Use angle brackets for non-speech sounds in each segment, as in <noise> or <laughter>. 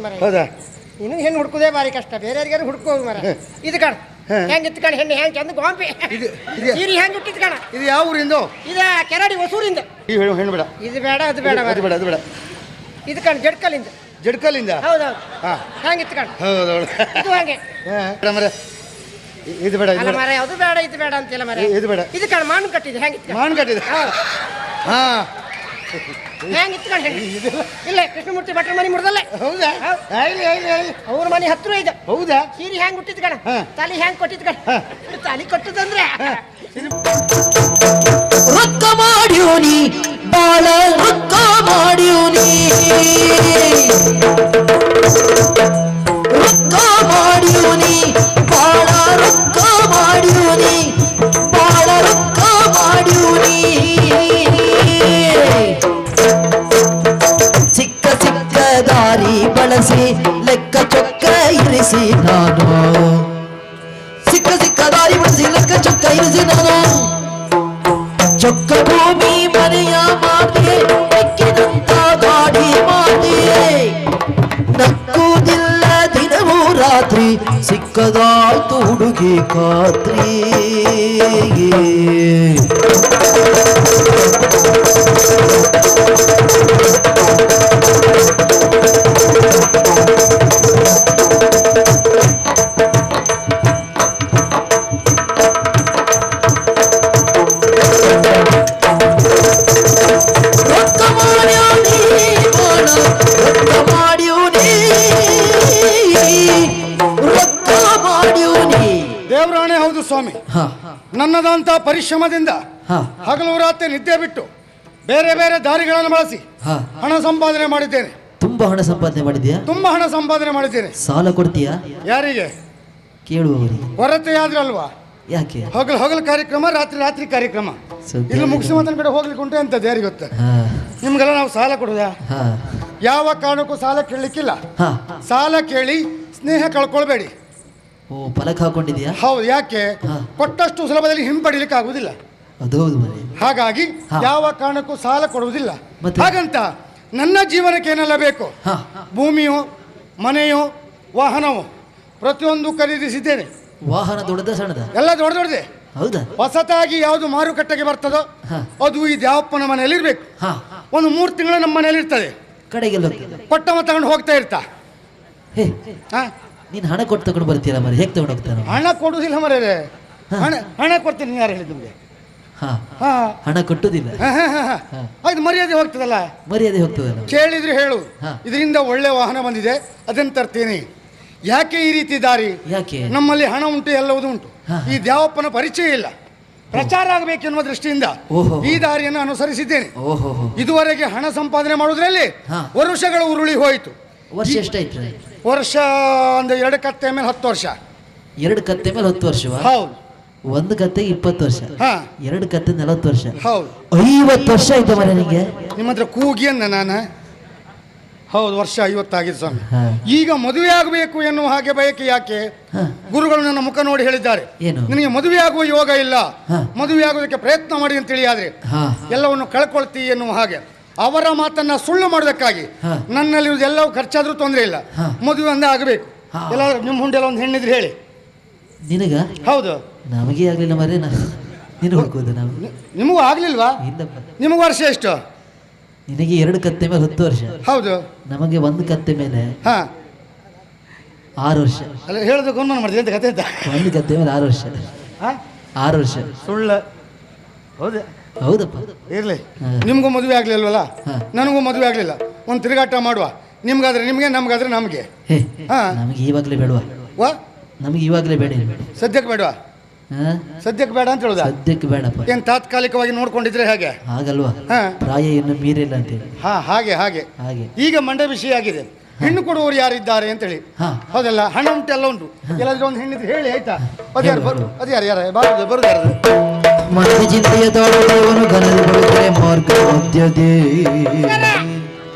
ಮರ. ಹೌದಾ? ಇನ್ನು ಹೆಣ್ಣು ಹುಡ್ಕೋದೇ ಭಾರಿ ಕಷ್ಟ. ಬೇರೆ ಯಾರಿಗಾರು ಹುಡ್ಕೋದು ಮರ ಇದು ಕಣ. ಹೆಂಗೆ ಹೆಂಗ್ ಇತ್ಕಣ ಹೆಣ್ಣು ಹೆಂಗ್ ಚಂದ ಗೋಂಪಿ ಇದು ಇದು ಸೀರಿ ಹೆಂಗ್ ಕಣ? ಇದು ಯಾವ ಊರಿಂದು? ಇದ ಕೆರಡಿ ಹೊಸೂರಿಂದ. ಈ ಹೆಣ್ಣು ಹೆಣ್ಣು ಬೇಡ. ಇದು ಬೇಡ ಅದು ಬೇಡ ಅದು ಬೇಡ ಅದು ಬೇಡ. ಇದು ಕಣ ಜಡ್ಕಲಿಂದ. ಜಡ್ಕಲ್ಲಿಂದ ಹೌದೌದು. ಹಾ. ಹೆಂಗ್ ಇತ್ತು ಕಣ? ಹೌದು ಹೌದು ಇದು ಹಂಗೆ. ಹಾ, ಬೇಡ ಮರ. ಇ- ಇದು ಬೇಡ ಇದು ಅಲ್ಲ ಬೇಡ. ಮರ ಅದು ಬೇಡ ಇದು ಬೇಡ ಅಂತಿಲ್ಲ ಮರ. ಇ- ಇದು ಬೇಡ. ಇದು ಕಣ ಮಾನು ಕಟ್ಟಿದೆ. ಹೆಂಗ್ ಇತ್ತು ಮಾನ್ ಕಟ್ಟಿದೆ. ಹಾ. <laughs> ಹೆಂಗ್ ಇತ್ತು ಕಣ ಹೆಣ್ಣು ಇಲ್ಲ ಕೃಷ್ಣಮೂರ್ತಿ ಭಟ್ರ ಮನೆ ಮುಡ್ದಲ್ಲೇ ಹೌದಾ? ಅವ್ರ ಮನೆ ಹತ್ರ ಇದೆ. ಹೌದಾ? ಸೀರೆ ಹೆಂಗ್ ಹುಟ್ಟಿದ್ ಕಣ. ತಲೆ ಹೆಂಗ್ ಕೊಟ್ಟಿದ್ ಕಣ? ತಾಲಿ ತಲೆ ಕೊಟ್ಟದಂದ್ರೆ. ರೊಕ್ಕ ಮಾಡ್ಯೂನಿ ಬಾಳ ರೊಕ್ಕ ಮಾಡ್ಯೂನಿ ರೊಕ್ಕ ಮಾಡ್ಯೂನಿ ಬಾಳ ರೊಕ್ಕ ನಕ್ಕುವುದಿಲ್ಲ ದಿನವೂ ರಾತ್ರಿ ಸಿಕ್ಕದಾಯ್ತು ಹುಡುಗಿ ಖಾತ್ರಿ ರೊಕ್ಕ ಪರಿಶ್ರಮದಿಂದ ಹಗಲು ರಾತ್ರಿ ನಿದ್ದೆ ಬಿಟ್ಟು ಬೇರೆ ಬೇರೆ ದಾರಿಗಳನ್ನು ಬಳಸಿ ಹಣ ಸಂಪಾದನೆ ಮಾಡಿದ್ದೇನೆ. ತುಂಬಾ ಹಣ ಸಂಪಾದನೆ ಮಾಡಿದ್ಯಾ ತುಂಬಾ ಹಣ ಸಂಪಾದನೆ ಮಾಡಿದ್ದೇನೆ. ಸಾಲ ಕೊಡ್ತೀಯಾ? ಯಾರಿಗೆ? ಕೇಳುವವರಿಗೆ ಕೊರತೆ ಆದ್ರಲ್ವಾ ಯಾಕೆ? ಹಗಲು ಹಗಲು ಕಾರ್ಯಕ್ರಮ ರಾತ್ರಿ ರಾತ್ರಿ ಕಾರ್ಯಕ್ರಮ. ಇಲ್ಲಿ ಮುಗಿಸಿ ಮಾತನ ಕಡೆ ಹೋಗ್ಲಿಕ್ಕೆ ಉಂಟು ಅಂತ ಯಾರಿಗೆ ಗೊತ್ತ? ನಿಮ್ಗೆಲ್ಲ ನಾವು ಸಾಲ ಕೊಡುದಾ? ಯಾವ ಕಾರಣಕ್ಕೂ ಸಾಲ ಕೇಳಲಿಕ್ಕಿಲ್ಲ. ಸಾಲ ಕೇಳಿ ಸ್ನೇಹ ಕಳ್ಕೊಳ್ಬೇಡಿ. ಓ ಫಲಕ ಹಾಕೊಂಡಿದ್ಯಾ? ಹೌದು ಯಾಕೆ? ಕೊಟ್ಟಷ್ಟು ಸುಲಭದಲ್ಲಿ ಹಿಂಪಡಿಲಿಕ್ಕೆ ಆಗುದಿಲ್ಲ ಅದು ಹೌದು ಮನೆ. ಹಾಗಾಗಿ ಯಾವ ಕಾರಣಕ್ಕೂ ಸಾಲ ಕೊಡುವುದಿಲ್ಲ. ಹಾಗಂತ ನನ್ನ ಜೀವನಕ್ಕೆ ಏನೆಲ್ಲ ಬೇಕು? ಭೂಮಿಯು ಮನೆಯು ವಾಹನವು ಪ್ರತಿಯೊಂದು ಖರೀದಿಸಿದ್ದೇನೆ. ವಾಹನ ದೊಡ್ಡದ ಸಣ್ಣದ? ಎಲ್ಲ ದೊಡ್ಡ ದೊಡ್ಡದೆ. ಹೌದಾ? ಹೊಸತಾಗಿ ಯಾವುದು ಮಾರುಕಟ್ಟೆಗೆ ಬರ್ತದೋ ಅದು ಈ ದ್ಯಾವಪ್ಪನ ಮನೆಯಲ್ಲಿ ಇರಬೇಕು ಒಂದು ಮೂರು ತಿಂಗಳು ನಮ್ಮ ಮನೆಯಲ್ಲಿ ಇರ್ತದೆ ಕಡೆಗೆಲ್ಲ ಕೊಟ್ಟವ ತಗೊಂಡು ಹೋಗ್ತಾ ಇರ್ತಾ? ನೀನು ಹಣ ಕೊಟ್ಟು ತಗೊಂಡು ಬರ್ತೀರಾ ಮರಿ ಹೇಗೆ ತಗೊಂಡು ಹೋಗ್ತಾನೆ ಹಣ ಕೊಡುವುದಿಲ್ಲ ಮರ ಹಣ ಹಣ ಕೊಡ್ತೀನಿ ಯಾರು ಹೇಳಿದ್ ನಿಮಗೆ? ಹಾಂ. ಹಾ. ಹಣ ಕೊಟ್ಟುದಿಲ್ಲ. ಅದು ಹಾ, ಹಾ, ಹಾ. ಆಯ್ತು ಮರ್ಯಾದೆ ಹೋಗ್ತದಲ್ಲ? ಮರ್ಯಾದೆ ಹೋಗ್ತದಲ್ಲ ಕೇಳಿದ್ರೆ ಹೇಳು. ಇದರಿಂದ ಒಳ್ಳೆ ವಾಹನ ಬಂದಿದೆ ಅದನ್ನು ತರ್ತೀನಿ. ಯಾಕೆ ಈ ರೀತಿ ದಾರಿ? ಯಾಕೆ? ನಮ್ಮಲ್ಲಿ ಹಣ ಉಂಟು ಎಲ್ಲವೂ ಉಂಟು. ಈ ದ್ಯಾವಪ್ಪನ ಪರಿಚಯ ಇಲ್ಲ. ಪ್ರಚಾರ ಆಗಬೇಕೆನ್ನುವ ದೃಷ್ಟಿಯಿಂದ. ಈ ದಾರಿಯನ್ನು ಅನುಸರಿಸಿದ್ದೇನೆ. ಓಹೋ. ಇದುವರೆಗೆ ಹಣ ಸಂಪಾದನೆ ಮಾಡುವುದರಲ್ಲಿ ವರುಷಗಳು ಉರುಳಿ ಹೋಯಿತು. ವರ್ಷ ಎಷ್ಟಾಯ್ತು? ವರ್ಷ ಒಂದು ಎರಡು ಕತ್ತೆ ಮೇಲೆ ಹತ್ತು ವರ್ಷ. ಎರಡು ಕತ್ತೆ ಮೇಲೆ ಹತ್ತು ವರ್ಷ ಹೌದು. ಒಂದು ಕತ್ತೆ ಇಪ್ಪತ್ತು ವರ್ಷ. ಹಾ. ಎರಡು ಕತ್ತೆ ನಲವತ್ತು ವರ್ಷ. ಹೌದು. ಐವತ್ತು ವರ್ಷ ಆಯ್ತು ಮನೆ ನಿಮಗೆ ನಿಮ್ಮ ಹತ್ರ ಕೂಗಿಯನ್ನ ನಾನು. ಹೌದು ವರ್ಷ ಐವತ್ತಾಗಿದೆ ಸ್ವಾಮಿ. ಈಗ ಮದುವೆ ಆಗಬೇಕು ಎನ್ನುವ ಹಾಗೆ ಬಯಕೆ ಯಾಕೆ. ಗುರುಗಳು ನನ್ನ ಮುಖ ನೋಡಿ ಹೇಳಿದ್ದಾರೆ? ನಿನಗೆ ಮದುವೆ ಆಗುವ ಯೋಗ ಇಲ್ಲ. ಮದುವೆ ಆಗೋದಕ್ಕೆ ಪ್ರಯತ್ನ ಮಾಡಿ ಅಂತ ಆದ್ರೆ ಹಾ. ಎಲ್ಲವನ್ನು ಕಳ್ಕೊಳ್ತಿ ಎನ್ನುವ ಹಾಗೆ. ಅವರ ಮಾತನ್ನ ಸುಳ್ಳು ಮಾಡೋದಕ್ಕಾಗಿ ಹಾ. ನನ್ನಲ್ಲಿ ಎಲ್ಲವೂ ಖರ್ಚಾದ್ರೂ ತೊಂದರೆ ಇಲ್ಲ. ಮದುವೆ ಒಂದೇ ಆಗಬೇಕು. ಎಲ್ಲಾದ್ರೂ ಎಲ್ಲ ನಿಮ್ಮ ಹುಂಡೆಲ್ಲ ಒಂದು ಹೆಣ್ಣಿದ್ರೆ ಹೇಳಿ. ನಿನಗ? ಹೌದು. ನಮಗೆ ಆಗಲಿಲ್ಲ ಮರೇ ನೀನು ಹುಡುಕೋದು ನಾವು. ನಿಮಗೂ ಆಗ್ಲಿಲ್ವಾ? ನಿಮಗೂ ವರ್ಷ ಎಷ್ಟು? ನಿನಗೆ ಎರಡು ಕತ್ತೆ ಮೇಲೆ ಹತ್ತು ವರ್ಷ. ಹೌದು. ನಮಗೆ ಒಂದು ಕತ್ತೆ ಮೇಲೆ ಹಾ. ಆರು ವರ್ಷ. ಅಲ್ಲ ಹೇಳೋದಕ್ಕೆ ಅನುಮಾನ ಮಾಡಿದೆ ಅಂತ ಕತೆ ಅಂತ? ಒಂದು ಕತ್ತೆ ಮೇಲೆ ಆರು ವರ್ಷ. ಹಾ? ಆರು ವರ್ಷ. ಸುಳ್ಳು. ಹೌದು. ಹೌದಪ್ಪ. ಇರಲಿ. ನಿಮಗೂ ಮದುವೆ ಆಗಲಿಲ್ವಲ್ಲ. ನನಗೂ ಮದುವೆ ಆಗಲಿಲ್ಲ. ಒಂದು ತಿರುಗಾಟ ಮಾಡುವ. ನಿಮ್ಗಾದ್ರೆ ನಿಮಗೆ ನಮ್ಗಾದ್ರೆ ನಮಗೆ. ಹೇ. ನಮಗೆ ಇವಾಗಲೇ ಬೇಡವಾ? ವಾ? ನಮಗೆ ಇವಾಗಲೇ ಬೇಡ ಸದ್ಯಕ್ಕೆ ಬೇಡವಾ? ಸದ್ಯಕ್ಕೆ ಬೇಡ ಅಂತ ಹೇಳುದಾ? ಸದ್ಯಕ್ಕೆ ಬೇಡಪ್ಪ. ಏನು ತಾತ್ಕಾಲಿಕವಾಗಿ ನೋಡ್ಕೊಂಡಿದ್ರೆ ಹೇಗೆ? ಹಾಗಲ್ವಾ? ಹಾಂ. ಪ್ರಾಯ ಇನ್ನು ಮೀರಿಲ್ಲ ಅಂತೇಳಿ ಹಾ ಹಾಗೆ ಹಾಗೆ. ಹಾಗೆ. ಈಗ ಮಂಡ ವಿಷಯ ಆಗಿದೆ. ಹೆಣ್ಣು ಕೊಡುವವರು ಯಾರಿದ್ದಾರೆ ಅಂತ ಹೇಳಿ. ಹೌದಲ್ಲ? ಹಣ ಉಂಟು ಎಲ್ಲ ಉಂಟು. ಎಲ್ಲಾದ್ರೂ ಒಂದು ಹೆಣ್ಣಿದ್ರೆ ಹೇಳಿ ಆಯ್ತಾ? ಅದ್ಯಾರು ಬರು ಅದ್ಯಾರು ಯಾರು ಬರುದು ಬರುದು ಯಾರು ಮನೆ ಚಿಂತೆಯ ತಾಳುವವನು ಗನದು ಬರುತ್ತಾರೆ ಮಾರ್ಗ ಮಧ್ಯದೇ.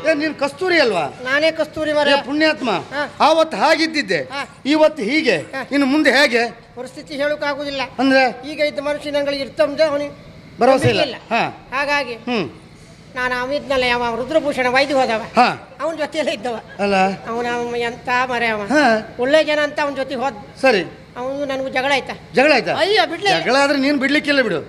ಏ ನೀನು ಕಸ್ತೂರಿ ಅಲ್ವಾ? ನಾನೇ ಕಸ್ತೂರಿ ಮರ ಏ ಪುಣ್ಯಾತ್ಮ ಆವತ್ ಆವತ್ತು ಹಾಗಿದ್ದಿದ್ದೆ. ಇವತ್ತು ಹೀಗೆ. ಇನ್ನು ಮುಂದೆ ಹೇಗೆ? ಪರಿಸ್ಥಿತಿ ಹೇಳೋಕ್ಕಾಗುದಿಲ್ಲ ಅಂದ್ರೆ? ಈಗ ಇದ್ದ ಮನುಷ್ಯನಗಳಿಗೆ ಇರ್ತಂದ್ರೆ ಅವನಿಗೆ ಭರವಸೆ ಇಲ್ಲ. ಹಾ. ಹಾಗಾಗಿ ಹ್ಮ್. ನಾನು ಅವಿದ್ನಲ್ಲ ಯಾವ ರುದ್ರಭೂಷಣ ವೈದ್ಯ ಹೋದವ. ಹಾ. ಅವನ ಜೊತೆಯಲ್ಲೇ ಇದ್ದವ. ಅಲ್ಲ? ಅವನ ಎಂತ ಮರೆ ಅವ. ಹಾ. ಒಳ್ಳೆ ಜನ ಅಂತ ಅವನ ಜೊತೆ ಹೋದ್ ಸರಿ. ಅವನು ನನಗೂ ಜಗಳ ಆಯ್ತಾ? ಜಗಳ ಆಯ್ತಾ? ಅಯ್ಯೋ ಬಿಡ್ಲಿ. ಜಗಳ ಆದ್ರೆ ನೀನು ಬಿಡ್ಲಿಕ್ಕಿಲ್ಲ ಬಿಡು.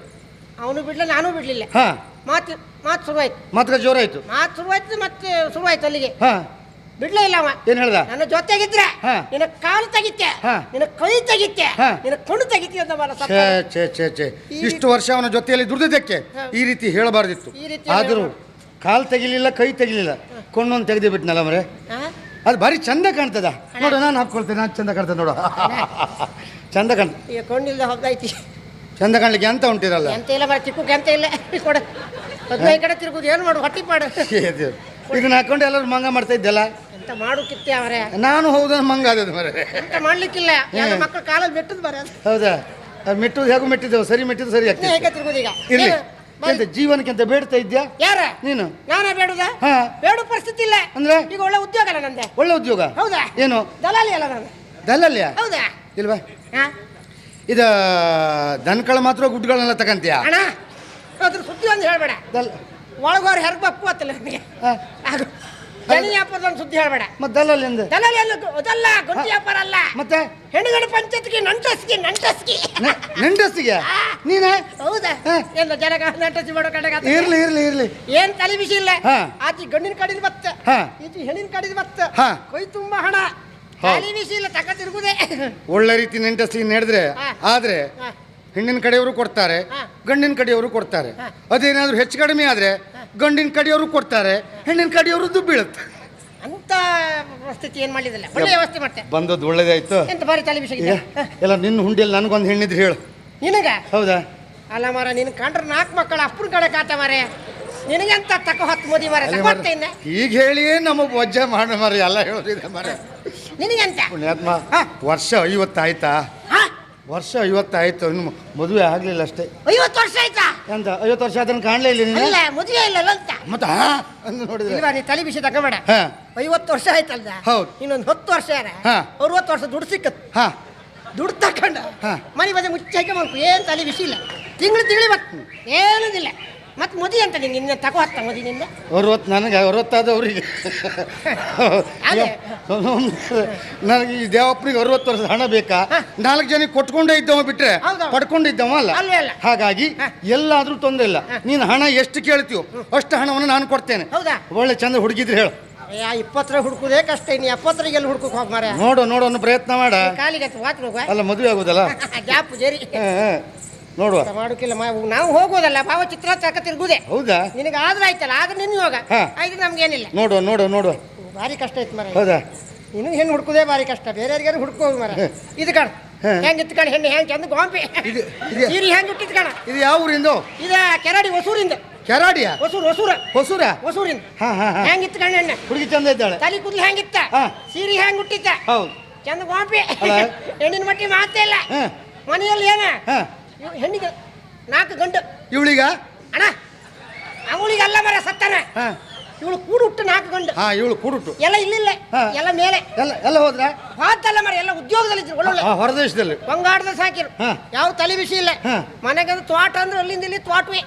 ಅವನು ಬಿಡ್ಲ ನಾನು ಬಿಡ್ಲಿಲ್ಲ. ಹಾ. ಮಾತು ಮಾತು ಶುರುವಾಯ್ತು. ಮಾತ್ರ ಜೋರಾಯ್ತು. ಮಾತು ಶುರುವಾಯ್ತು ಮತ್ತೆ ಶುರುವಾಯ್ತು ಅಲ್ಲಿಗೆ. ಹಾ. ಬಿಡ್ಲೇ ಇಲ್ಲ ಅವ. ಏನ್ ಹೇಳ್ದ? ನನ್ನ ಜೊತೆಗಿದ್ರೆ. ನಿನ್ನ ಕಾಲು ತೆಗಿತೆ. ನಿನ್ನ ಕೈ ತೆಗಿತ್ತೆ ಹಾ. ನಿನ್ನ ಕಣ್ಣು ತೆಗಿತಿ ಅಂತ ಛೇ ಛೇ ಛೇ ಛೇ. ಇಷ್ಟು ವರ್ಷ ಅವನ ಜೊತೆಯಲ್ಲಿ ದುಡಿದಿದ್ದಕ್ಕೆ ಈ ರೀತಿ ಹೇಳಬಾರ್ದಿತ್ತು. ಆದರೂ ಕಾಲು ತೆಗಿಲಿಲ್ಲ ಕೈ ತೆಗಿಲಿಲ್ಲ. ಕೊಂಡೊಂದು ತೆಗೆದು ಬಿಟ್ನಲ್ಲ ಮರೆ? ಅದು ಭಾರಿ ಚಂದ ಕಾಣ್ತದ. ನೋಡು ನಾನು ಹಾಕೊಳ್ತೇನೆ ನಾನು ಚಂದ ಕಾಣ್ತದೆ ನೋಡು. ಚಂದ ಕಣ್ ಈಗ ಕೊಂಡಿಲ್ದ ಹೋಗ್ತೈತಿ ಚಂದ ಕಾಣ್ಲಿಕ್ಕೆ ಅಂತ ಉಂಟಿರಲ್ಲ? ಎಂತ ಇಲ್ಲ ಮರ ಚಿಕ್ಕಕ್ಕೆ ಎಂತ ಇಲ್ಲ ಕೊಡ. ಹದಿನೈದು ಕಡೆ ತಿರುಗುದು ಏನು ಮಾಡು ಹೊಟ್ಟಿ ಪಾಡು. ಇದನ್ನ ಹಾಕೊಂಡು ಎಲ್ಲರೂ ಮಂಗ ಮಾಡ್ತಾ ಇದ್ದಲ್ಲ ಎಂತ ಮಾಡು ಕಿತ್ತೆ ಅವರೇ. ನಾನು ಹೌದು ಮಂಗ ಆದದ್ದು ಮರೆ ಎಂತ ಮಾಡ್ಲಿಕ್ಕಿಲ್ಲ. ಯಾವ್ದೋ ಮಕ್ಕಳು ಕಾಲಲ್ಲಿ ಮೆಟ್ಟದ್ ಬರ ಹೌದಾ? ಮೆಟ್ಟು ಮೆಟ್ಟುದು ಹೇಗೂ ಮೆಟ್ಟಿದ್ದೆವು? ಸರಿ ಮೆಟ್ಟಿದ್ದು ಸರಿ ಆಗ್ತದೆ ಹೇಗೆ ತಿರುಗುದು ಈಗ? ಇರ್ಲಿ ಎಂತ ಜೀವನಕ್ಕೆ ಅಂತ ಬೇಡ್ತಾ ಇದ್ಯಾ? ಯಾರ? ನೀನು. ನಾನೇ ಬೇಡುದ? ಬೇಡ ಪರಿಸ್ಥಿತಿ ಇಲ್ಲ. ಅಂದ್ರೆ? ಈಗ ಒಳ್ಳೆ ಉದ್ಯೋಗ ಅಲ್ಲ ನಂದೆ. ಒಳ್ಳೆ ಉದ್ಯೋಗ? ಹೌದಾ? ಏನು? ದಲಾಲಿ ಅಲ್ಲ ನಾನು. ದಲ್ಲಾಲಿಯಾ ಹೌದಾ? ಇಲ್ವಾ? ಇದ ದನ್ಕಳ ಮಾತ್ರ ಗುಡ್ಗಳನ್ನೆಲ್ಲ ತಗಂತೀಯ? ಅಣ್ಣ ಅದ್ರ ಸುದ್ದಿ ಒಂದು ಹೇಳ್ಬೇಡ. ಒಳಗೋರು ಹೆರ್ಗ್ ಬಪ್ಪು ಅತ್ತಲ್ಲ ನನಗೆ ದನಿ ವ್ಯಾಪಾರದ ಒಂದು ಸುದ್ದಿ ಹೇಳ್ಬೇಡ. ಮತ್ತೆ ದಲ್ಲಲ್ಲಿ ಅಂದೆ ದಲಾಲಿ ಅಲ್ಲ ಅದಲ್ಲ ಗುಂಡಿ ವ್ಯಾಪಾರ ಅಲ್ಲ. ಮತ್ತೆ? ಹೆಣ್ಣುಗಡೆ ಪಂಚಾಯತ್ಗೆ ನಂಟಸ್ಗೆ ನಂಟಸ್ಗೆ. ನಂಡಸಿಗೆ ಆ. ನೀನೇ? ಹೌದಾ. ಎಲ್ಲ ಜನಗ ನಂಟಸ್ಗಿ ಮಾಡೋ ಕಡೆಗ ಇರ್ಲಿ ಇರ್ಲಿ ಇರ್ಲಿ. ಏನ್ ತಲೆ ಬಿಸಿ ಇಲ್ಲ. ಆಚಿ ಗಂಡಿನ ಕಡಿದ ಬತ್ತ. ಈಚಿ ಹೆಣ್ಣಿನ ಕಡಿದ ಬತ್ತ. ಕೈ ತುಂಬಾ ಹಣ. ಇಲ್ಲ ತಕ ತಿರುಗುದೆ. ಒಳ್ಳೆ ರೀತಿ ನೆಂಟಸಿ ನಡೆದ್ರೆ. ಆದ್ರೆ ಹೆಣ್ಣಿನ ಕಡೆಯವರು ಕೊಡ್ತಾರೆ. ಗಂಡಿನ ಕಡೆಯವರು ಕೊಡ್ತಾರೆ. ಅದೇನಾದ್ರೂ ಹೆಚ್ಚು ಕಡಿಮೆ ಆದ್ರೆ ಗಂಡಿನ ಕಡೆಯವರು ಕೊಡ್ತಾರೆ ಹೆಣ್ಣಿನ ಕಡೆಯವರು ಬೀಳುತ್ತೆ. ಅಂತ ಪರಿಸ್ಥಿತಿ ಏನ್ ಮಾಡಿದಿಲ್ಲ. ಒಳ್ಳೆ ವ್ಯವಸ್ಥೆ ಮಾಡ್ತೇನೆ ಬಂದದ್ದು ಒಳ್ಳೇದಾಯ್ತು ಎಂತ ಬಾರಿ ತಲೆ ಎಲ್ಲ ನಿನ್ನ ಹುಂಡಿಯಲ್ಲಿ ನನಗೊಂದು ಹೆಣ್ಣಿದ್ರೆ ಹೇಳು. ನಿನಗ? ಹೌದಾ? ಅಲ್ಲ ಮಾರ ನಿನ್ ಕಂಡ್ರೆ ನಾಲ್ಕು ಮಕ್ಕಳ ಅಪ್ಪನ ಕಡೆ ಕಾತ ಮಾರೆ. ನಿನಗೆಂತ ತಕ ಹೊತ್ತು ಮೋದಿ ಮರ ಅಲ್ಲಿ ಈಗ ಹೇಳಿ ನಮಗೆ ವಜ್ಜ ಮಾಡ ಮರಿ ಎಲ್ಲ ಹೇಳೋದಿದೆ ಮರ. ನಿನಗೆಂತ? ಪುಣ್ಯಾತ್ಮ. ವರ್ಷ ಐವತ್ತಾಯ್ತಾ? ಹಾ. ವರ್ಷ ಐವತ್ತಾಯ್ತು ಇನ್ನು ಮದುವೆ ಆಗ್ಲಿಲ್ಲ ಅಷ್ಟೇ. ಐವತ್ತು ವರ್ಷ ಆಯ್ತಾ? ಎಂತ ಐವತ್ತು ವರ್ಷ ಅದನ್ನು ಕಾಣಲೇ ಇಲ್ಲ ನೀನು? ಅಲ್ಲ ಮದುವೆ ಇಲ್ಲ ಅಂತ. ಮತ್ತೆ ಅಂದು ನೋಡಿದ್ರೆ. ಇಲ್ವಾ ನೀ ತಲೆ ಬಿಸಿ ತಗೋಬೇಡ. ಹಾ. ಐವತ್ತು ವರ್ಷ ಆಯ್ತಲ್ಲ ಹೌದು. ಇನ್ನೊಂದು ಹತ್ತು ವರ್ಷ ಯಾರ. ಅರವತ್ತು ವರ್ಷ ದುಡ್ಡು ಸಿಕ್ಕತ್. ಹಾ. ದುಡ್ಡು ತಕೊಂಡ. ಹಾ. ಮನೆ ಬದಿ ಮುಚ್ಚಾಕೆ ಮಾಡ್ಕು ಏನು ತಲೆ ಬಿಸಿ ಇಲ್ಲ ತಿಂಗಳು ತಿಂಗಳು ಏನೂ ಏನದಿಲ್ಲ ಮತ್ತೆ ಮುದಿ ಅಂತ ನಿಂಗೆ ಇನ್ನ ತಗೋ ಹತ್ತ ಮದಿ ನಿಂದ ಅರವತ್ತು ನನಗೆ ಅರವತ್ತಾದ ಅವ್ರಿಗೆ. ನನಗೆ ಈ ದೇವಪ್ಪನಿಗೆ ಅರವತ್ತು ವರ್ಷದ ಹಣ ಬೇಕಾ? ನಾಲ್ಕು ಜನಕ್ಕೆ ಕೊಟ್ಕೊಂಡೇ ಇದ್ದವ ಬಿಟ್ರೆ. ಪಡ್ಕೊಂಡಿದ್ದವ ಅಲ್ಲ? ಹಾಗಾಗಿ ಎಲ್ಲಾದರೂ ತೊಂದರೆ ಇಲ್ಲ. ನೀನು ಹಣ ಎಷ್ಟು ಕೇಳ್ತೀವೋ ಅಷ್ಟು ಹಣವನ್ನು ನಾನು ಕೊಡ್ತೇನೆ. ಹೌದಾ? ಒಳ್ಳೆ ಚಂದ ಹುಡುಗಿದ್ರೆ ಹೇಳು. ಇಪ್ಪತ್ತರ ಹುಡುಕುದೇ ಕಷ್ಟ ಇನ್ನು ಎಪ್ಪತ್ತರಿಗೆ ಎಲ್ಲಿ ಹುಡುಕಕ್ಕೆ ಹೋಗಿ ಮಾರ ನೋಡು ನೋಡು ಅನ್ನೋ ಪ್ರಯತ್ನ ಮಾಡ. ಕಾಲಿಗೆ ವಾತ್ ಅಲ್ಲ ಮದುವೆ ಆಗೋದಲ್ಲ? <laughs> ಗ್ಯಾಪ್ ಜರಿ. ನೋಡುವ. ಮಾಡೋಕಿಲ್ಲ ನಾವು ಹೋಗೋದಲ್ಲ ಭಾವಚಿತ್ರ ತಕ ತಿರುಗುದೆ ಹೌದಾ? ನಿನಗೆ ಆದ್ರೆ ಆಯ್ತಲ್ಲ ಆದ್ರೆ ನಿನ್ನ ಯೋಗ. ಹಾ. ಆಯ್ತು ನಮ್ಗೇನಿಲ್ಲ. ನೋಡುವ ನೋಡು ನೋಡು ಭಾರಿ ಕಷ್ಟ ಐತೆ ಮರ ಹೌದಾ? ನಿನಗೆ ಹೆಣ್ಣು ಹುಡುಕುದೇ ಭಾರಿ ಕಷ್ಟ ಬೇರೆಯವ್ರಿಗಾರು ಹುಡ್ಕೋದು ಮರ. ಇದು ಕಣ. ಹಾ. ಹೆಂಗ್ ಇತ್ಕಣ ಹೆಣ್ಣು ಹೆಂಗೆ ಚಂದ ಗೋಂಪಿ ಇದು- ಇದು- ಸೀರಿ ಹೆಂಗ್ ಕಣ. ಇದು ಯಾವ ಊರಿಂದ? ಇದ ಕೆರಡಿ ಹೊಸೂರಿಂದ. ಕೆರಾಡಿಯ? ಹೊಸೂರು ಹೊಸೂರ. ಹೊಸೂರ? ಹೊಸೂರಿಂದ. ಹಾ ಹಾ ಹಾ. ಹೆಂಗ್ ಹೆಣ್ಣು. ಹುಡುಗಿ ಚಂದ ಇದ್ದಾಳೆ. ತಲೆ ಕೂದಲು ಹೆಂಗಿತ್ತ ಹಾ. ಸೀರೆ ಹೆಂಗೆ ಹುಟ್ಟಿತ್ತ ಹೌದು. ಚಂದ ಗೋಂಪಿ ಅಲ್ಲ? <laughs> ಹೆಣ್ಣಿನ ಮಟ್ಟಿ ಮಾತೇ ಇಲ್ಲ. ಹಾ. ಮನೆಯಲ್ಲಿ ಏನ? ಹಾ. ಇವ್ ಹೆಣ್ಣಿಗೆ ನಾಲ್ಕು ಗಂಟು. ಇವಳಿಗ? ಅಣ್ಣ ಅವಳಿಗೆ ಅಲ್ಲ ಮರ ಸತ್ತಾನ ಹಾ. ಇವಳು ಕೂಡು ಹುಟ್ಟು ನಾಲ್ಕು ಗಂಡು ಹಾ ಇವಳು ಕೂಡುಟ್ಟು. ಎಲ್ಲ ಇಲ್ಲಿಲ್ಲ ಹಾ. ಎಲ್ಲ ಮೇಲೆ. ಎಲ್ಲ ಎಲ್ಲ ಹೋದ್ರ? ಮಾತಲ್ಲ ಮರ ಎಲ್ಲ ಉದ್ಯೋಗದಲ್ಲಿ ಇದ್ರು ಒಳ್ಳೊಳ್ಳೆ. ಆ, ಹೊರದೇಶದಲ್ಲಿ. ಬಂಗಾಡದ ಸಾಕಿರು. ಹಾ. ಯಾವ ತಲೆ ಬಿಸಿ ಇಲ್ಲ. ಹಾ. ಮನೆಗೆ ತ್ವಾಟ ಅಂದ್ರೆ ಅಲ್ಲಿಂದ ಇಲ್ಲಿ ತ್ವಾಟವೇ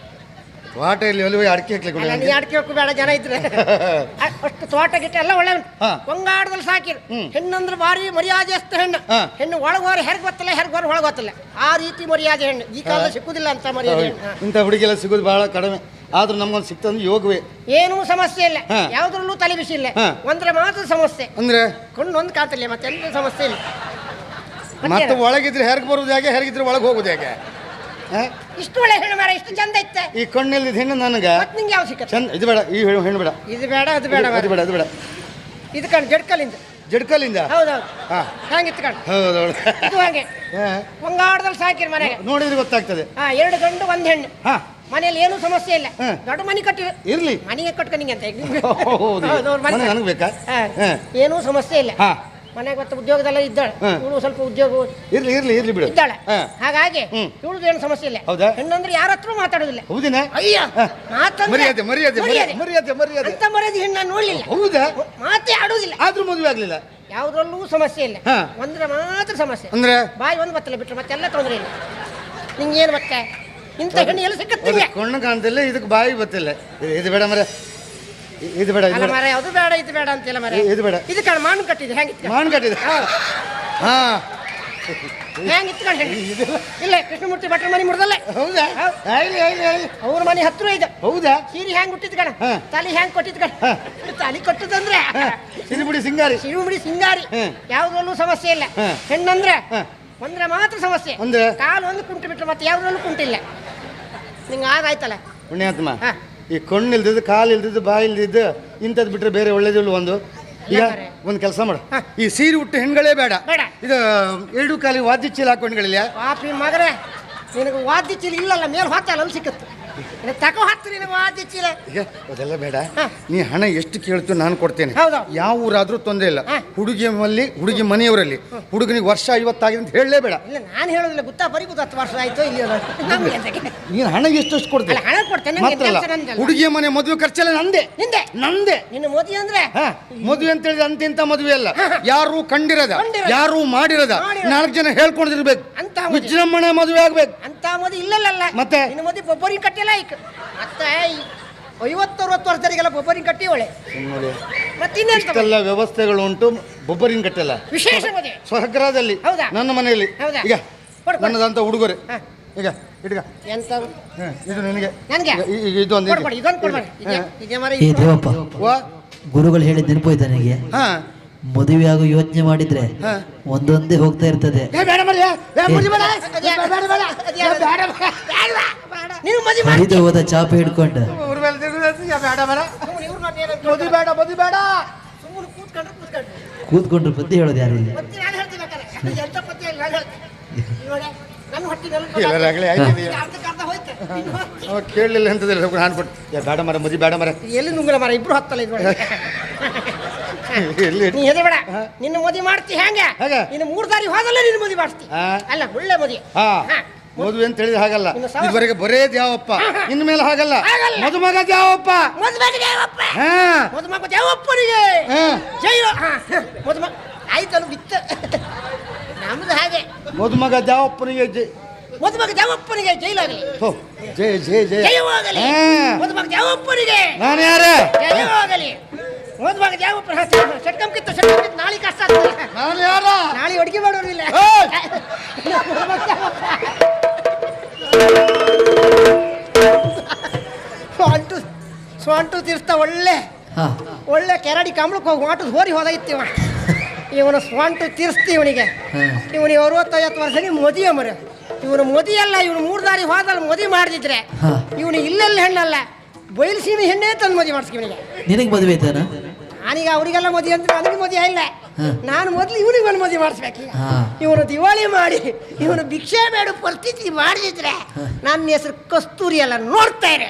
ತೋಟ ಇಲ್ಲಿ ಒಲಿವೆ ಅಡಿಕೆ ಹಾಕ್ಲಿಕ್ಕೆ ಕೊಡಿ ನೀ ಉಂಟು. ಅಡ್ಕೆ ಹೋಗು ಬೇಡ ಜನ ಇದ್ರೆ <laughs> ಅ- ಅಷ್ಟು ತೋಟ ಗಿಟ್ಟ ಎಲ್ಲ ಒಳ್ಳೆ ಉಂಟು ಹಾ. ಬಂಗಾಡದಲ್ಲಿ ಸಾಕಿರು. ಹೆಣ್ಣಂದ್ರೆ ಭಾರಿ ಮರ್ಯಾದೆಸ್ತ ಹೆಣ್ಣು ಹಾ. ಹೆಣ್ಣು ಒಳಗೋರು ಹೆರ್ಗ್ ಗೊತ್ತಿಲ್ಲ ಹೆರ್ಗೋರು ಒಳಗೆ ಗೊತ್ತಿಲ್ಲ ಆ ರೀತಿ ಮರ್ಯಾದೆ ಹೆಣ್ಣು ಈ ಕಾಲದ ಸಿಕ್ಕುದಿಲ್ಲ ಅಂತ ಮರ್ಯಾದೆ ಹೆಣ್ಣು ಹಾ. ಇಂಥ ಹುಡುಗಿಯೆಲ್ಲ ಸಿಗೋದು ಬಹಳ ಕಡಿಮೆ ಆದ್ರೂ ನಮ್ಗೊಂದು ಸಿಕ್ತಂದ್ರೆ ಯೋಗವೇ ಏನೂ ಸಮಸ್ಯೆ ಇಲ್ಲ ಹಾ. ಯಾವ್ದ್ರಲ್ಲೂ ತಲೆ ಬಿಸಿ ಇಲ್ಲ ಹಾ. ಒಂದ್ರೆ ಮಾತ್ರ ಸಮಸ್ಯೆ ಅಂದ್ರೆ ಕಣ್ಣು ಒಂದು ಕಾತಲ್ಲ ಮತ್ತೆ ಎಂತ ಸಮಸ್ಯೆ ಇಲ್ಲ ಮತ್ತೆ ಮತ್ತೇನು? ಒಳಗಿದ್ರೆ ಹೆರ್ಗ್ ಬರುವುದು ಹೇಗೆ ಹೆರಗಿದ್ರೆ ಒಳಗೆ ಹೋಗುದು ಹೇಗೆ? ಇಷ್ಟು ಒಳ್ಳೆ ಹೆಣ್ಣು ಮಾರ ಇಷ್ಟು ಚಂದ ಐತೆ. ಈ ಕಣ್ಣಲ್ಲಿ ಹೆಣ್ಣು ನನಗೆ. ಮತ್ ನಿಂಗೆ ಯಾವ ಸಿಕ್ಕ ಚಂದ ಇದು ಬೇಡ ಈ ಹೆಣ್ಣು ಹೆಣ್ಣು ಬೇಡ. ಇದು ಬೇಡ ಅದು ಬೇಡ ಅದು ಬೇಡ ಅದು ಬೇಡ. ಇದು ಕಣ್ ಜಡ್ಕಲಿಂದ ಜಡ್ಕಲಿಂದ ಹೌದೌದು. ಹಾ. ಹಂಗಿತ್ತು ಕಣ್? ಹೌದು ಇದು ಹಾಗೆ. ಒಂಗಾಡದಲ್ಲಿ ಸಾಕಿರ್ ಮನೆಗೆ ನೋಡಿದ್ರೆ ಗೊತ್ತಾಗ್ತದೆ. ಹಾ ಎರಡು ಗಂಡು ಒಂದು ಹೆಣ್ಣು. ಹಾ. ಮನೆಯಲ್ಲಿ ಏನು ಸಮಸ್ಯೆ ಇಲ್ಲ. ದೊಡ್ಡ ಮನೆ ಕಟ್ಟಿ ಇರ್ಲಿ. ಮನೆಗೆ ಕಟ್ಕೊಂಡಿಂಗೆ ಅಂತ ಹೌದು. ನನಗೆ ಬೇಕಾ. ಏನೂ ಸಮಸ್ಯೆ ಇಲ್ಲ. ಹಾ. ಮನೆಗೆ ಮತ್ತೆ ಉದ್ಯೋಗದಲ್ಲ ಇದ್ದಾಳೆ. ಹಾ. ಇವಳು ಸ್ವಲ್ಪ ಉದ್ಯೋಗ ಇರ್ಲಿ ಇರ್ಲಿ ಇರ್ಲಿ ಬಿಡು. ಇದ್ದಾಳೆ. ಹಾ. ಹಾಗಾಗಿ ಹ್ಮ್. ಇವಳದು ಏನು ಸಮಸ್ಯೆ ಇಲ್ಲ. ಹೌದಾ? ಹೆಣ್ಣಂದ್ರೆ ಯಾರ ಹತ್ರ ಮಾತಾಡೋದಿಲ್ಲ. ಹೌದಿನ? ಅಯ್ಯ. ಮಾತಂದ್ರೆ ಮರ್ಯಾದೆ ಮರ್ಯಾದೆ ಮರ್ಯಾದೆ ಮರ್ಯಾದೆ. ಮರ್ಯಾದೆ ಅಂತ ಮರ್ಯಾದೆ ಹೆಣ್ಣು ನಾನು ನೋಡ್ಲಿಲ್ಲ. ಹೌದಾ? ಮಾತೇ ಆಡೋದಿಲ್ಲ. ಆದ್ರೂ ಮದುವೆ ಆಗ್ಲಿಲ್ಲ? ಯಾವ್ದ್ರಲ್ಲೂ ಸಮಸ್ಯೆ ಇಲ್ಲ. ಹಾ. ಒಂದ್ರ ಮಾತ್ರ ಸಮಸ್ಯೆ. ಅಂದ್ರೆ? ಬಾಯಿ ಒಂದು ಬತ್ತಲ್ಲ ಬಿಟ್ರೆ ಮತ್ತೆಲ್ಲ ತೊಂದರೆ ಇಲ್ಲ. ನಿಂಗೇನು ಮತ್ತೆ? ಇಂಥ ಹೆಣ್ಣು ಎಲ್ಲ ಸಿಕ್ಕತ್ತೆ ನಿಂಗೆ? ಕಣ್ಣು ಕಾಣ್ತಿಲ್ಲ ಇದಕ್ಕೆ ಬಾಯಿ ಬತ್ತಿಲ್ಲ. ಇದು- ಇದು ಬೇಡ ಮರೆ. ಇದು ಬೇಡ ಅಲ್ಲ ಮರ ಅದು ಬೇಡ ಇದು ಬೇಡ ಅಂತಿಲ್ಲ ಮರ? ಇದು ಬೇಡ. ಇದು ಕಣ ಮಾನು ಕಟ್ಟಿದೆ ಹೆಂಗಿತ್ತು ಮಾನ್ ಕಟ್ಟಿದೆ. ಹಾ. ಹೆಂಗೆ ಇತ್ಕೊಂಡು ಇಲ್ಲ ಕೃಷ್ಣಮೂರ್ತಿ ಭಟ್ರ ಮನೆ ಮುಡ್ದಲ್ಲ ಹೌದಾ? ಅವ್ರ ಮನೆ ಹತ್ರ ಇದೆ. ಹೌದಾ? ಸೀರೆ ಹೆಂಗ್ ಹುಟ್ಟಿದ್ ಕಣ. ತಲೆ ಹೆಂಗ್ ಕೊಟ್ಟಿದ್ ಕಣ. ತಲೆ ಕೊಟ್ಟದಂದ್ರೆ? ಸಿರಿಮುಡಿ ಸಿಂಗಾರಿ. ಸಿರಿಮುಡಿ ಸಿಂಗಾರಿ. ಯಾವುದ್ರಲ್ಲೂ ಸಮಸ್ಯೆ ಇಲ್ಲ. ಹೆಣ್ಣಂದ್ರೆ. ಒಂದ್ರೆ ಮಾತ್ರ ಸಮಸ್ಯೆ? ಕಾಲು ಒಂದು ಕುಂಟು ಬಿಟ್ರೆ ಮತ್ತೆ ಯಾವ್ದ್ರಲ್ಲೂ ಕುಂಟಿಲ್ಲ. ನಿಂಗೆ ಆಗಾಯ್ತಲ್ಲ? ಪುಣ್ಯಾತ್ಮ. ಹಾ. ಈ ಕಣ್ಣು ಇಲ್ದಿದ್ದು ಕಾಲು ಇಲ್ದಿದ್ದು ಬಾಯಿ ಇಲ್ದಿದ್ದು ಇಂಥದ್ದು ಬಿಟ್ಟರೆ ಬೇರೆ ಒಳ್ಳೇದಿಲ್ಲ ಒಂದು. ಈಗ ಒಂದು ಕೆಲಸ ಮಾಡು. ಈ ಸೀರೆ ಉಟ್ಟು ಹೆಣ್ಗಳೇ ಬೇಡ. ಇದು ಎರಡು ಕಾಲಿಗೆ ವಾದ್ಯ ಚೀಲ ಹಾಕೊಂಡ್ಗಳಿಲ್ಲ ಪಾಪಿ ಮಗರೇ ನಿನಗೆ ವಾದ್ಯ ಚೀಲ ಇಲ್ಲಲ್ಲ ಮೇಲೆ ಹೊತ್ತಲ್ಲ ಅಲ್ಲಿ ಸಿಕ್ಕತ್ತು. ಚೀಲ. ಈಗ ಅದೆಲ್ಲ ಬೇಡ. ನೀ ಹಣ ಎಷ್ಟು ಕೇಳ್ತೀವಿ ನಾನು ಕೊಡ್ತೇನೆ. ಹೌದು. ಯಾವ ಊರಾದ್ರೂ ತೊಂದರೆ ಇಲ್ಲ. ಹುಡುಗಿ ಮಲ್ಲಿ ಹುಡುಗಿ ಮನೆಯವರಲ್ಲಿ. ಹುಡುಗನಿಗೆ ವರ್ಷ ಐವತ್ತಾಗಿದೆ ಅಂತ ಹೇಳಲೇಬೇಡ. ಇಲ್ಲ ನಾನು ಹೇಳೋದಿಲ್ಲ. ಗೊತ್ತಾ ಬರೀ ಗೊತ್ತು ಹತ್ತು ವರ್ಷ ಆಯ್ತು ಇಲ್ಲಿ ನಮ್ಗೆ. ನೀನು ಹಣ ಎಷ್ಟು ಎಷ್ಟು ಕೊಡ್ತೀನಿ ಅಲ್ಲ ಹಣ ಕೊಡ್ತೇನೆ ನಂಗೆ ಮಾತ್ರ ಕೆಲ್ಸ ನಂದಲ್ಲ. ಹುಡುಗಿಯ ಮನೆ ಮದುವೆ ಖರ್ಚೆಲ್ಲ ನಂದೆ. ನಿಂದೆ? ನಂದೆ. ನಿನ್ನ ಮದುವೆ ಅಂದ್ರೆ? ಹಾ, ಮದುವೆ ಅಂತ ಹೇಳಿದ್ರೆ ಅಂತಿಂತ ಮದುವೆ ಅಲ್ಲ. ಯಾರು ಕಂಡಿರದ ಕಂಡಿರದ. ಯಾರು ಮಾಡಿರದ ಮಾಡಿರದ. ನಾಲ್ಕು ಜನ ಹೇಳ್ಕೊಂಡಿರ್ಬೇಕು. ಅಂತ ಮದುವೆ. ವಿಜೃಂಭಣೆ ಮದುವೆ ಆಗ್ಬೇಕು. ಅಂತ ಮದುವೆ ಇಲ್ಲಲ್ಲ ಮತ್ತೆ? ನಿನ್ನ ಮೋದಿ ಬೊಬ್ಬರಿಗೆ ಕಟ್ಟಿಲ್ಲ ಮತ್ತೆ ಐವತ್ತು ಅರವತ್ತು ವರ್ಷದವರಿಗೆಲ್ಲ ಬೊಬ್ಬರಿಗೆ ಕಟ್ಟಿ ಒಳ್ಳೆ ಮತ್ತಿನ್ನೆಂತ ಇಷ್ಟೆಲ್ಲ ವ್ಯವಸ್ಥೆಗಳು ಉಂಟು ಬೊಬ್ಬರಿನ ಕಟ್ಟೆಲ್ಲ. ವಿಶೇಷ ಮದುವೆ. ಸ್ವಗ್ರಹದಲ್ಲಿ ಹೌದಾ? ನನ್ನ ಮನೆಯಲ್ಲಿ. ಹೌದಾ? ಈಗ ಕೊಡು, ಕೊಡು. ನನ್ನದಂತ ಉಡುಗೊರೆ. ಹಾ. ಈಗ ಇಟ್ಕ. ಎಂತ? ಇದು ನಿನಗೆ. ನನ್ಗೆ? ಈಗ- ಈಗ ಇದೊಂದು ಇದು. ಕೊಡ್ಬೇಡಿ ಇದೊಂದು ಕೊಡ್ಬೇಡಿ. ಇದೆ ಹಾ. ಇದೆ ಮರ? ಏ ದೇವಪ್ಪ ವಾ. ಗುರುಗಳು ಹೇಳಿದ ನೆನಪು ನನಗೆ? ಹಾ. ಮದುವೆ ಆಗು ಯೋಚನೆ ಮಾಡಿದ್ರೆ ಹಾ. ಒಂದೊಂದೇ ಹೋಗ್ತಾ ಇರ್ತದೆ. ಹರಿದು ಹೋದ ಚಾಪೆ ಹಿಡ್ಕೊಂಡು. ಕೂತ್ಕೊಂಡ್ರೆ ಬುದ್ಧಿ ಹೇಳೋದು ಯಾರು ಕೇಳಲಿಲ್ಲ ಅಂತ ಬೇಡ ಮರ ಮದಿ ಬೇಡ ಮರ ಎಲ್ಲಿ ನುಂಗಲ ಮರ ಇಬ್ರು ಹತ್ತಲ್ಲ ನೀ ಹೆದೆ ಬೇಡ. ನಿನ್ನ ಮದುವೆ ಮಾಡ್ತಿ ಹೆಂಗೆ ಹೇಗೆ? ನಿನ್ನ ಮೂರ್ ದಾರಿ ಹೋದಲ್ಲ ನಿನ್ನ ಮದುವೆ ಮಾಡ್ತಿ. ಹಾ. ಅಲ್ಲ ಒಳ್ಳೆ ಮದುವೆ ಹಾ. ಹಾ. ಮದುವೆ ಅಂತ ಹೇಳಿದ್ರೆ ಹಾಗಲ್ಲ. ಇನ್ನು ಸವ- ಇದುವರೆಗೆ ಬರೇ ದ್ಯಾವಪ್ಪ. ಇನ್ಮೇಲೆ ಹಾಗಲ್ಲ. ಹಾಗಲ್ಲ. ಮದುಮಗ ದ್ಯಾವಪ್ಪ. ಮದುವೆಗೆ ದೇವಪ್ಪ ಹಾ. ಮದುಮಗ ದೇವಪ್ಪನಿಗೆ ಹಾ. ಜೈ ಹಾ ಮದುಮ ಆಯ್ತಲ್ಲ ಬಿತ್ತ. ನಮ್ದು ಹಾಗೆ. ಮದುಮಗ ದ್ಯಾವಪ್ಪನಿಗೆ ಜೈ ಮದುಮಗ ದೇವಪ್ಪನಿಗೆ ಜೈಲಾಗಲಿ. ಹೋ, ಜೈ ಜೈ ಜೈ. ಜಯವಾಗಲಿ ಹಾ. ಮದುಮಗ ದೇವಪ್ಪನಿಗೆ ನಾನು ಯಾರ? ಜಯವಾಗಲಿ ಮದುಮಗ ದೇವಪ್ಪ ಯಾವ ಕಿತ್ತ ಸಟ್ಕಂ ಕಿತ್ತ. ನಾಳೆ ಕಷ್ಟ ಆಗ್ತದೆ. ನಾನು ಯಾರ? ನಾಳೆ ಅಡುಗೆ ಮಾಡೋರಿಲ್ಲ ಏಯ್! ಸ್ವಂಟು ಸ್ವಂಟು ತೀರ್ಸ್ತಾ ಒಳ್ಳೆ ಹಾ. ಒಳ್ಳೆ ಕೆರಡಿ ಕಂಬಳಕ್ಕೆ ಹೋಗಿ ಮಾಟು ಹೋರಿ ಹೋದಾಗಿತ್ತೀವ ಇವನು ಸ್ವಂಟು ತೀರಿಸ್ತಿ ಇವನಿಗೆ. ಇವನಿಗೆ ಅರವತ್ತೈವತ್ತು ವರ್ಷ ಮೋದಿ ಮರು. ಇವನು ಮೋದಿ ಅಲ್ಲ ಇವನು ಮೂರು ದಾರಿ ಹೋದಲ್ಲಿ ಮದುವೆ ಮಾಡಿದ್ರೆ ಹಾ. ಇವನು ಇಲ್ಲೆಲ್ಲ ಹೆಣ್ಣಲ್ಲ. ಬಯಲುಸೀಮೆ ಹೆಣ್ಣೇ ತಂದು ಮದುವೆ ಮಾಡಿಸ್ಕಿ ಇವನಿಗೆ. ನಿನಗೆ ಮದುವೆ ಆಯ್ತಾನ ನಾನೀಗ ಅವರಿಗೆಲ್ಲ ಮದುವೆ ಅಂದ್ರೆ ನನಗೆ ಮದುವೆ ಇಲ್ಲ. ನಾನು ಮೊದಲು ಇವನಿಗೆ ಒಂದು ಮದುವೆ ಮಾಡಿಸ್ಬೇಕು. ಇವನು ದಿವಾಳಿ ಮಾಡಿ ಇವನು ಭಿಕ್ಷೆ ಬೇಡ ಪರಿಸ್ಥಿತಿ ಮಾಡಿದ್ರೆ ನನ್ನ ಹೆಸರು ಕಸ್ತೂರಿ ಎಲ್ಲ ನೋಡ್ತಾ ಇರೆ